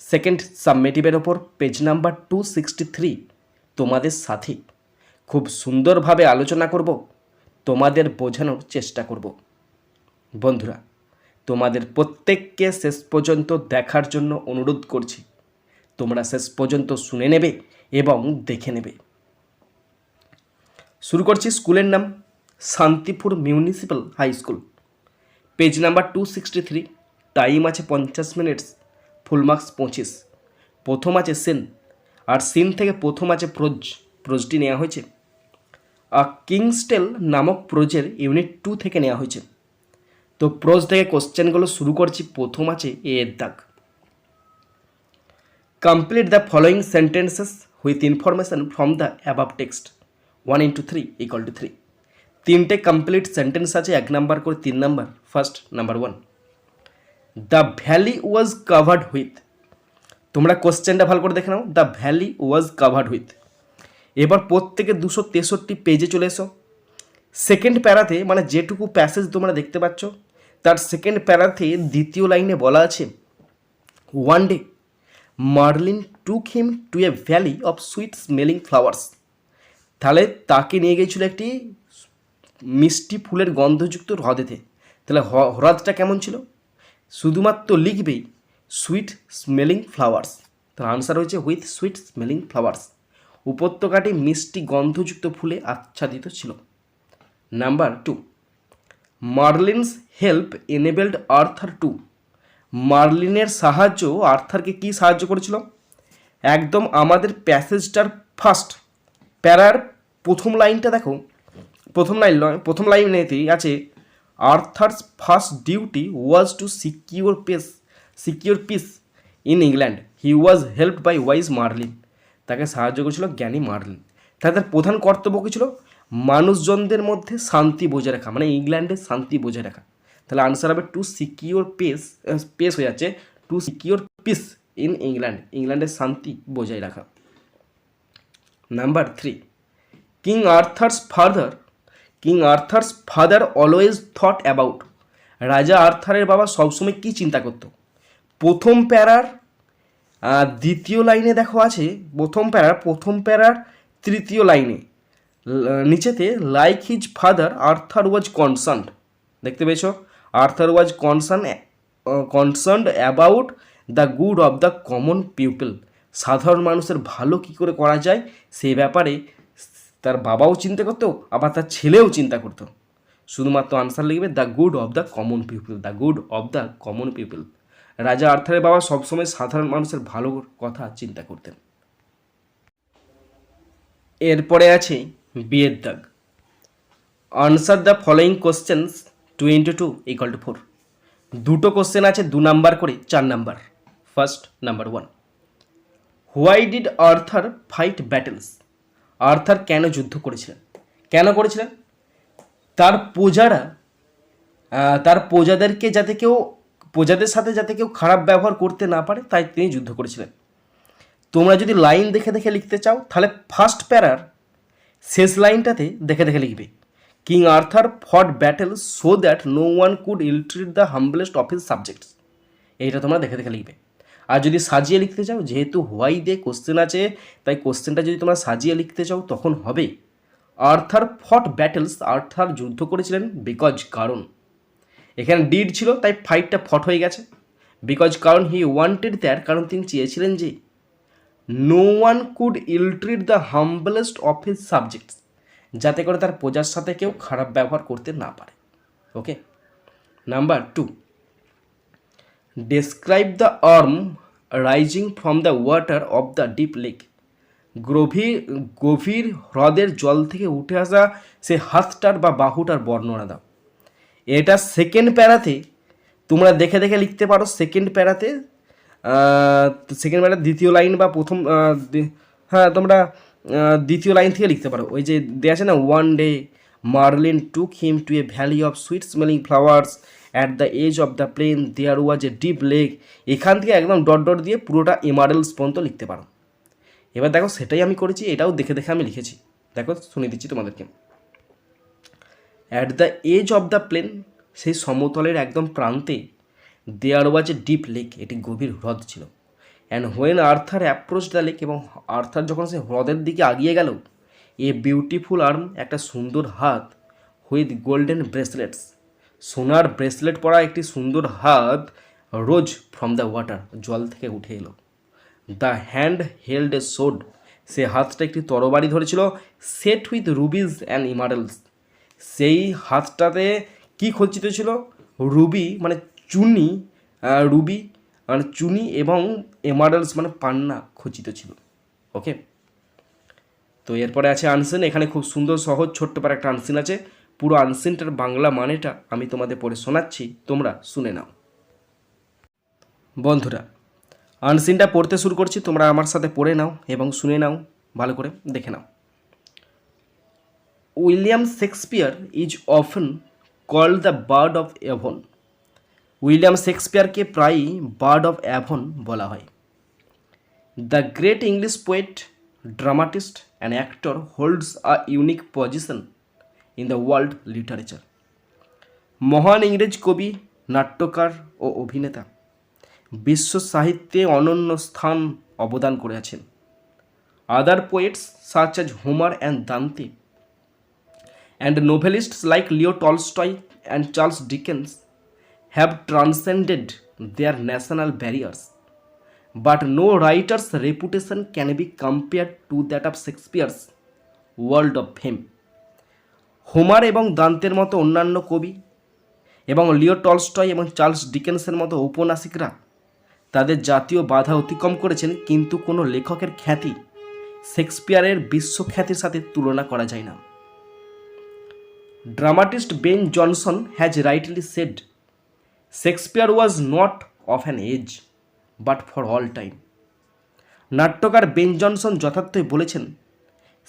Second সাবমেটিভের ওপর page number two sixty three তোমাদের সাথে খুব সুন্দরভাবে আলোচনা করব, তোমাদের বোঝানোর চেষ্টা করব। বন্ধুরা, তোমাদের প্রত্যেককে শেষ পর্যন্ত দেখার জন্য অনুরোধ করছি। তোমরা শেষ পর্যন্ত শুনে নেবে এবং দেখে নেবে। শুরু করছি স্কুলের নাম, Shantipur municipal high school. Page number two sixty three time আছে পঞ্চাশ মিনিটস। ফুল মার্কস পঁচিশ। প্রথম আছে সেন। আর সিন থেকে প্রথম আছে প্রোজ। প্রোজটি নেওয়া হয়েছে। আর কিংস্টেল নামক প্রোজের ইউনিট টু থেকে নেওয়া হয়েছে। তো প্রোজ থেকে কোশ্চেনগুলো শুরু করছি। প্রথম আছে এ এর দাগ। Complete the following sentences with information from the above text. One into three equal to three. তিনটে কমপ্লিট সেন্টেন্স আছে, এক নাম্বার করে তিন number. First, number one. The valley was covered with তোমরা কোশ্চেনটা ভালো করে দেখে নাও। The valley was covered with এবার প্রত্যেকে দুশো তেষট্টি পেজে চলে এসো। সেকেন্ড প্যারাতে মানে যেটুকু প্যাসেজ তোমরা দেখতে পাচ্ছ, তার সেকেন্ড প্যারাতে দ্বিতীয় লাইনে বলা আছে one day Merlin took him to a valley of sweet smelling flowers তাহলে তাকে নিয়ে গিয়েছিল একটি মিষ্টি ফুলের গন্ধযুক্ত হ্রদেতে তাহলে হ্রদটা কেমন ছিল? শুধুমাত্র লিখবেই সুইট স্মেলিং ফ্লাওয়ার্স তার আনসার হয়েছে উইথ সুইট স্মেলিং ফ্লাওয়ার্স উপত্যকাটি মিষ্টি গন্ধযুক্ত ফুলে আচ্ছাদিত ছিল। Number two Merlin's help enabled Arthur to মার্লিনের সাহায্য আর্থারকে কি সাহায্য করেছিল? একদম আমাদের প্যাসেজটার ফার্স্ট প্যারার প্রথম লাইনটা দেখো। প্রথম লাইন প্রথম লাইনেতেই আছে Arthur's first duty was to secure pace secure peace in England he was helped by wise Merlin তাকে সাহায্য করেছিল জ্ঞানী মার্লিন তাদের প্রধান কর্তব্য কী ছিল? মানুষজনদের মধ্যে শান্তি বজায় রাখা মানে ইংল্যান্ডে শান্তি বজায় রাখা। তাহলে আনসার হবে টু সিকিউর পেস পেস হয়ে যাচ্ছে to secure peace in England ইংল্যান্ডের শান্তি বজায় রাখা। Number three king Arthur's father king Arthur's father always thought about. রাজা আর্থারের বাবা সবসময় কী চিন্তা করতো? প্রথম প্যারার দ্বিতীয় লাইনে দেখো আছে, প্রথম প্যারার প্রথম প্যারার তৃতীয় লাইনে নিচেতে like his father Arthur was concern দেখতে পেয়েছ? Arthur was concern concern about the good of the common people সাধারণ মানুষের ভালো কী করে করা যায়? সেই ব্যাপারে তার বাবাও চিন্তা করতো, আবার তার ছেলেও চিন্তা করতো। শুধুমাত্র আনসার লিখবে the good of the common people the good of the common people রাজা আর্থারের বাবা সবসময় সাধারণ মানুষের ভালো কথা চিন্তা করতেন। এরপরে আছে বিয়ের দাগ। Answer the following questions two into two equal to four দুটো কোশ্চেন আছে, দু নাম্বার করে, চার number. First number one why did Arthur fight battles Arthur কেন যুদ্ধ করেছিলেন? কেন করেছিলেন? তার প্রজারা তার প্রজাদেরকে যাতে কেউ, প্রজাদের সাথে যাতে কেউ খারাপ ব্যবহার করতে না পারে, তাই তিনি যুদ্ধ করেছিলেন। তোমরা যদি লাইন দেখে দেখে লিখতে চাও, তাহলে ফার্স্ট প্যারার শেষ লাইনটাতে দেখে দেখে লিখবে। King Arthur fought battle so that no one could illtreat the humblest of his subjects এইটা তোমরা দেখে দেখে লিখবে। আর যদি সাজিয়ে লিখতে চাও, যেহেতু হোয়াই দিয়ে কোশ্চেন আছে, তাই কোশ্চেনটা যদি তোমরা সাজিয়ে লিখতে চাও, তখন হবে আর্থার ফট ব্যাটেলস। আর্থার যুদ্ধ করেছিলেন বিকজ কারণ। এখানে ডিড ছিল, তাই ফাইটটা ফট হয়ে গেছে। বিকজ কারণ হি ওয়ান্টেড দ্যাট কারণ তিনি চেয়েছিলেন যে no one could illtreat the humblest of his subjects যাতে করে তার প্রজার সাথে কেউ খারাপ ব্যবহার করতে না পারে। Okay number two describe the arm rising from the water of the deep lake গভীর গভীর হ্রদের জল থেকে উঠে আসা সে হাতটার বা বাহুটার বর্ণনা দাও। এটা সেকেন্ড প্যারাতে, তোমরা দেখে দেখে লিখতে পারো সেকেন্ড প্যারাতে সেকেন্ড ম্যাটার দ্বিতীয় লাইন বা প্রথম হ্যাঁ তোমরা দ্বিতীয় লাইন থেকে লিখতে পারো। ওই যে দেওয়া আছে না one day Merlin took him to a valley of sweet smelling flowers at the edge of the plain there was a deep lake এখান থেকে একদম ডট ডট দিয়ে পুরোটা ইমারেলস পর্যন্ত লিখতে পারো। এবার দেখো, সেটাই আমি করেছি, এটাও দেখে দেখে আমি লিখেছি। দেখো, শুনে দিচ্ছি তোমাদেরকে। At the edge of the plain সেই সমতলের একদম প্রান্তে দেয়ার ওয়াজ এ ডিপ লেক এটি গভীর হ্রদ ছিল। And when Arthur approach the lake এবং আর্থার যখন সে হ্রদের দিকে আগিয়ে গেল এ বিউটিফুল আর্ম একটা সুন্দর হাত উইথ গোল্ডেন ব্রেসলেটস সোনার ব্রেসলেট পরা একটি সুন্দর হাত রোজ ফ্রম দ্য ওয়াটার জল থেকে উঠে এলো। The hand held a sword সে হাতটা একটি তরবারি ধরেছিল set with rubies and emeralds সেই হাতটাতে কি খচিত ছিল? রুবি মানে চুনি রুবি মানে চুনি এবং এমারেলস মানে পান্না খচিত ছিল। ওকে তো এরপরে আছে আনসেন এখানে খুব সুন্দর, সহজ, ছোট্ট পারে একটা আনসিন আছে। পুরো আনসিনটার বাংলা মানেটা আমি তোমাদের পড়ে শোনাচ্ছি, তোমরা শুনে নাও। বন্ধুরা আনসিনটা পড়তে শুরু করছি, তোমরা আমার সাথে পড়ে নাও এবং শুনে নাও, ভালো করে দেখে নাও। William Shakespeare is often call the bard of Avon William শেক্সপিয়ারকে প্রায়ই বার্ড অফ অ্যাভন বলা হয়। The great English poet, dramatist, and actor holds a unique position in the world literature মহান ইংরেজ কবি, নাট্যকার ও অভিনেতা বিশ্ব সাহিত্যে অনন্য স্থান অবদান করে আছেন other poets such as Homer and Dante and novelists like Leo Tolstoy and Charles Dickens have transcended their national barriers but no writer's reputation can be compared to that of Shakespeare's world of fame. Homer এবং দান্তের মতো অন্যান্য কবি এবং Leo Tolstoy এবং Charles ডিকেন্সের মতো ঔপন্যাসিকরা তাদের জাতীয় বাধা অতিক্রম করেছেন, কিন্তু কোনো লেখকের খ্যাতি শেক্সপিয়ারের বিশ্বখ্যাতির সাথে তুলনা করা যায় না। Dramatist Ben Jonson has rightly said, Shakespeare was not of an age, but for all time. নাট্যকার বেন জনসন যথার্থই বলেছেন,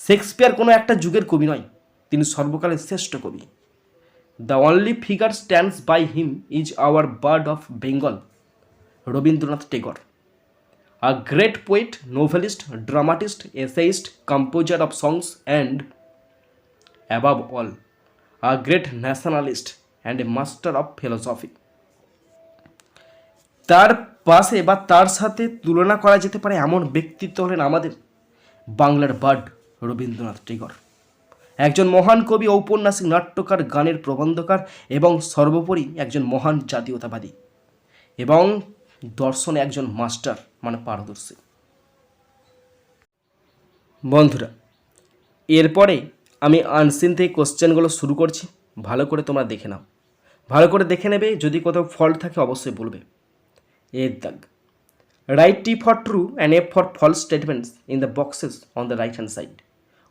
শেক্সপিয়ার কোনো একটা যুগের কবি নয় তিনি সর্বকালের শ্রেষ্ঠ কবি। The only figure stands by him is our bard of Bengal Rabindranath Tagore. A great poet novelist dramatist essayist composer of songs and above all a great nationalist and a master of philosophy তার পাশে বা তার সাথে তুলনা করা যেতে পারে এমন ব্যক্তিত্ব হলেন আমাদের বাংলার বার্ড রবীন্দ্রনাথ টেগর। একজন মহান কবি ঔপন্যাসিক নাট্যকার, গানের প্রবন্ধকার এবং সর্বোপরি একজন মহান জাতীয়তাবাদী এবং দর্শনে একজন মাস্টার মানে পারদর্শী। বন্ধুরা, এরপরে আমি আনসিন থেকে কোশ্চেনগুলো শুরু করছি। ভালো করে তোমরা দেখে নাও। ভালো করে দেখে নেবে, যদি কোথাও ফল্ট থাকে অবশ্যই বলবে। এর দাগ। Write T for true and F for false statements in the boxes on the right hand side.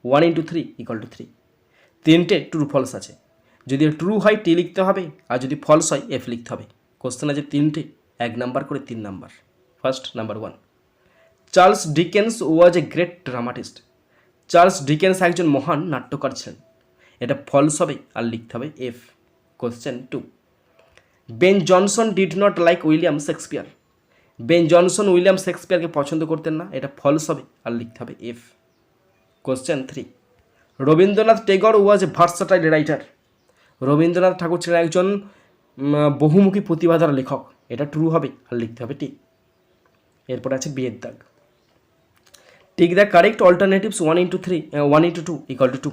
One into three equal to three. তিনটে ট্রু ফলস আছে। যদি ট্রু হয় টি লিখতে হবে, আর যদি ফলস হয় এফ লিখতে হবে। কোশ্চেন আছে তিনটে, এক নাম্বার করে তিন number. First number one Charles Dickens was a great dramatist Charles Dickens একজন মহান নাট্যকার ছিলেন। এটা ফলস হবে, আর লিখতে হবে F question two Ben Jonson did not like William Shakespeare Ben Jonson William শেক্সপিয়ারকে পছন্দ করতেন না, এটা ফলস হবে, আর লিখতে হবে F question three Rabindranath Tagore was versatile writer Rabindranath Thakur ছিলেন একজন বহুমুখী প্রতিভাধার লেখক। এটা ট্রু হবে, আর লিখতে হবে টি এরপর আছে বিয়ের দাগ। Tick the correct alternatives one into three one into two equal to two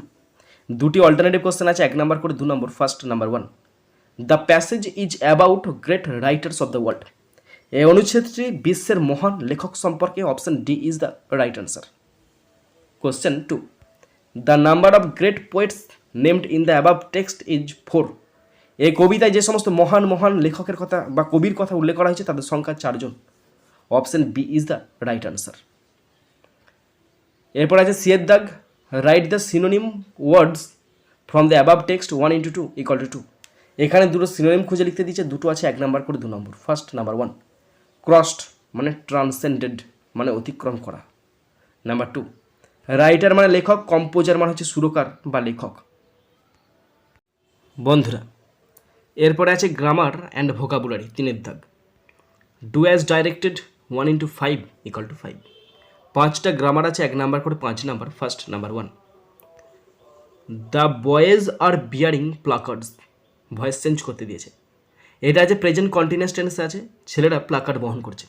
দুটি অল্টারনেটিভ কোশ্চেন আছে, এক নাম্বার করে দু নম্বর first number one the passage is about great writers of the world এই অনুচ্ছেদটি বিশ্বের মহান লেখক সম্পর্কে option D is the right answer question two the number of great poets named in the above text is four এই কবিতায় যে সমস্ত মহান মহান লেখকের কথা বা কবির কথা উল্লেখ করা হয়েছে, তাদের সংখ্যা চারজন। Option B is the right answer এরপর আছে সিয়ের দাগ write the synonym words from the above text one into two equal to two এখানে দুটো সিনোনিম খুঁজে লিখতে দিচ্ছে দুটো আছে এক নাম্বার করে দু number first number one crossed মানে ট্রান্সেন্ডেড মানে অতিক্রম করা। নাম্বার টু রাইটার মানে লেখক কম্পোজার মানে হচ্ছে সুরকার বা লেখক। বন্ধুরা, এরপরে আছে গ্রামার অ্যান্ড ভোকাবুলারি তিনের দাগ। Do as directed one into five equal to five পাঁচটা গ্রামার আছে, এক নাম্বার করে পাঁচ number first number one the boys are bearing placards voice change করতে দিয়েছে। এটা আছে প্রেজেন্ট কন্টিনিউয়াস টেন্সে আছে, ছেলেরা প্লাকার্ড বহন করছে।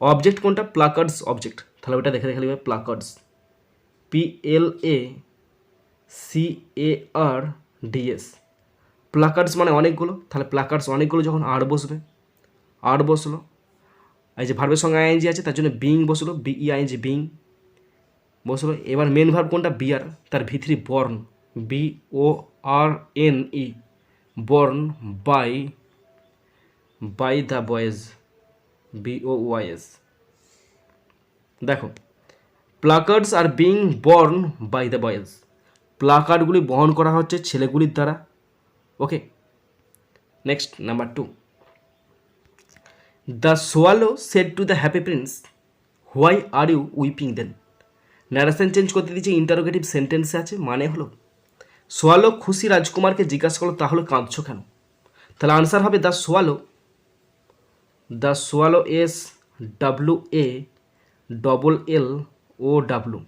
অবজেক্ট কোনটা? প্লাকার্ডস অবজেক্ট তাহলে ওটা দেখে দেখে লিখবে placards P L A C A R D S placards মানে অনেকগুলো। তাহলে প্লাকার্ডস অনেকগুলো যখন আর বসবে আর বসল, এই যে ভার্বের সঙ্গে আইএনজি আছে, তার জন্য বিং বসল বিই আইএনজি বিং বসল। এবার মেন ভার্ব কোনটা? বিয়ার তার ভিতরি borne B O R N E borne by by the boys B O Y S দেখো placards are being borne by the boys প্লাকার্ডগুলি বহন করা হচ্ছে ছেলেগুলির দ্বারা। Okay next number two the swallow said to the happy prince why are you weeping then narration change করতে দিয়েছে interrogative সেন্টেন্সে আছে মানে হলো সোয়ালো খুশি রাজকুমারকে জিজ্ঞাসা করল, তাহলে কাঁদছো কেন? তাহলে আনসার হবে the swallow the swallow S W A double L O W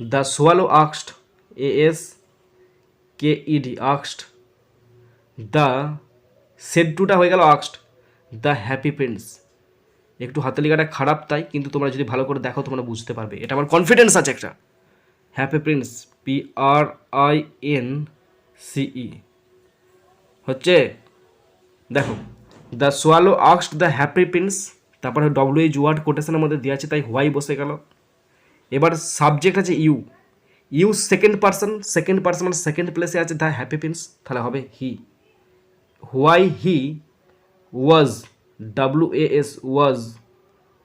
the swallow আক্সড A S K ED আক্সড the shed টুটা হয়ে গেল আক্সড দ্য হ্যাপি প্রিন্স একটু হাতে লেখাটা খারাপ তাই, কিন্তু তোমরা যদি ভালো করে দেখো, তোমরা বুঝতে পারবে। এটা আমার কনফিডেন্স আছে একটা। Happy prince P R I N C E হচ্ছে? দেখো দ্য সোয়ালো আক্সড দ্য হ্যাপি প্রিন্স তারপরে ডব্লিউ এইচ ওয়ার্ড কোটেশনের মধ্যে দেওয়া আছে, তাই হোয়াই বসে গেল। এবার সাবজেক্ট আছে you you second person second person মানে সেকেন্ড প্লেসে আছে দ্য হ্যাপি প্রিন্স তাহলে হবে he why he was W A S was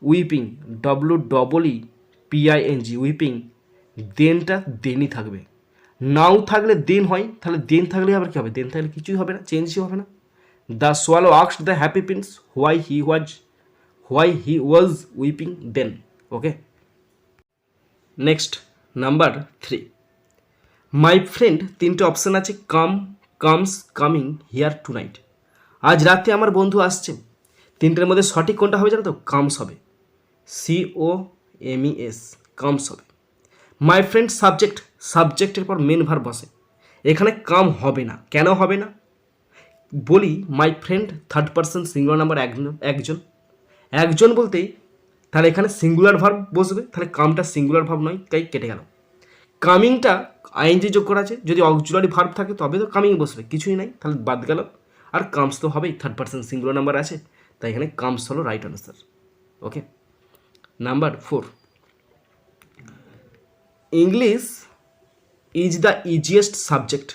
weeping W double E P I N G weeping দেনটা দেনই থাকবে। নাও থাকলে দেন হয়, তাহলে দেন থাকলে আবার কী হবে? দেন থাকলে কিছুই হবে না চেঞ্জই হবে না। The swallow আক্সড the happy prince why he was why he was weeping then okay next number three my friend তিনটে অপশান আছে come comes coming here tonight আজ রাতে আমার বন্ধু আসছে। তিনটের মধ্যে সঠিক কোনটা হবে জানো তো কামস হবে সি ও এস কামস হবে। মাই ফ্রেন্ড সাবজেক্ট সাবজেক্টের পর মেন ভার বসে। এখানে কাম হবে না। কেন হবে না? বলি my friend third person singular number একজন একজন। বলতেই তাহলে এখানে সিঙ্গুলার ভার্ব বসবে, তাহলে কামটা সিঙ্গুলার ভার্ব নয়, তাই কেটে গেল। কামিংটা আইএনজি যোগ করা আছে, যদি অক্সুলারি ভার্ব থাকে তবে তো কামিং বসবে, কিছুই নাই, তাহলে বাদ গেল। আর কামস তো হবেই থার্ড পার্সন সিঙ্গুলার নাম্বার আছে, তাই এখানে কামস হলো right answer okay number four English is the easiest subject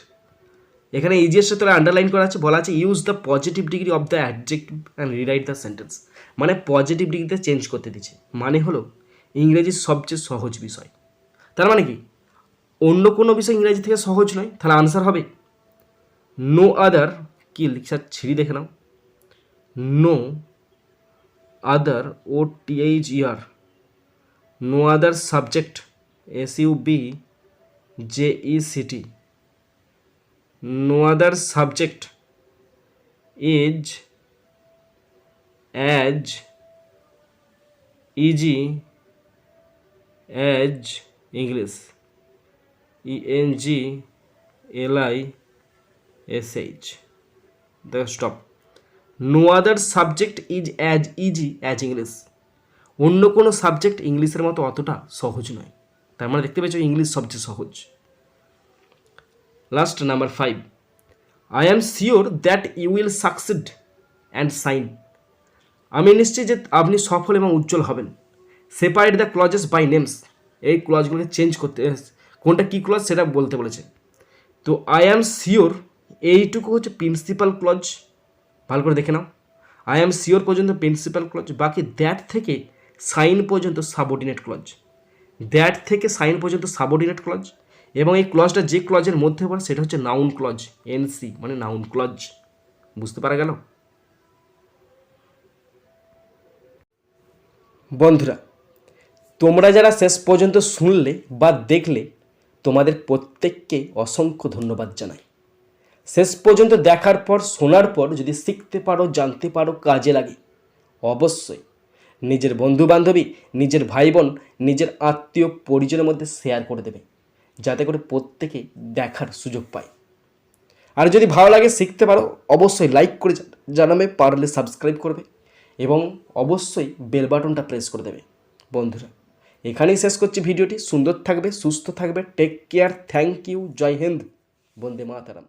এখানে ইজিয়েস্ট তাহলে আন্ডারলাইন করা আছে, বলা আছে use the positive degree of the adjective and rewrite the sentence মানে পজিটিভ ডিগ্রিতে চেঞ্জ করতে দিচ্ছে। মানে হলো, ইংরেজির সবচেয়ে সহজ বিষয়। তার মানে কি? অন্য কোনো বিষয় ইংরেজি থেকে সহজ নয়। তাহলে আনসার হবে নো আদার কি লিখছে? ছিঁড়ি দেখে নাও। No other O T H E R no other subject S U B J E C T no other subject is as easy as English E N G L I S H দেখো stop no other subject is as easy as English অন্য কোনো subject ইংলিশের মতো অতটা সহজ নয়। তার মানে দেখতে পেয়েছ ইংলিশ সবচেয়ে সহজ। Last number five I am sure that you will succeed and shine আমি নিশ্চিত যে আপনি সফল এবং উজ্জ্বল হবেন। Separate the clauses by names এই ক্লজগুলোকে চেঞ্জ করতে, কোনটা কী ক্লজ সেটা বলতে বলেছে। তো আই অ্যাম শিওর এইটুকু হচ্ছে প্রিন্সিপাল ক্লজ ভালো করে দেখে নাও। আই অ্যাম শিওর পর্যন্ত প্রিন্সিপাল ক্লজ বাকি দ্যাট থেকে সাইন পর্যন্ত সাবঅর্ডিনেট ক্লজ দ্যাট থেকে সাইন পর্যন্ত সাবঅর্ডিনেট ক্লজ এবং এই ক্লজটা যে ক্লজের মধ্যে পড়ে সেটা হচ্ছে নাউন ক্লজ এনসি মানে নাউন ক্লজ বুঝতে পারা গেল? বন্ধুরা, তোমরা যারা শেষ পর্যন্ত শুনলে বা দেখলে, তোমাদের প্রত্যেককে অসংখ্য ধন্যবাদ জানাই। শেষ পর্যন্ত দেখার পর, শোনার পর যদি শিখতে পারো, জানতে পারো, কাজে লাগে, অবশ্যই নিজের বন্ধু বান্ধবী নিজের ভাই বোন নিজের আত্মীয় পরিজনের মধ্যে শেয়ার করে দেবে। যাতে করে প্রত্যেকে দেখার সুযোগ পায়। আর যদি ভালো লাগে শিখতে পারো, অবশ্যই লাইক করে জানাবে, পারলে সাবস্ক্রাইব করবে এবং অবশ্যই বেল বাটনটা প্রেস করে দেবে। বন্ধুরা, এখানেই শেষ করছি ভিডিওটি। সুন্দর থাকবে, সুস্থ থাকবে। টেক কেয়ার থ্যাংক ইউ জয় হিন্দ, বন্দে মাতারাম।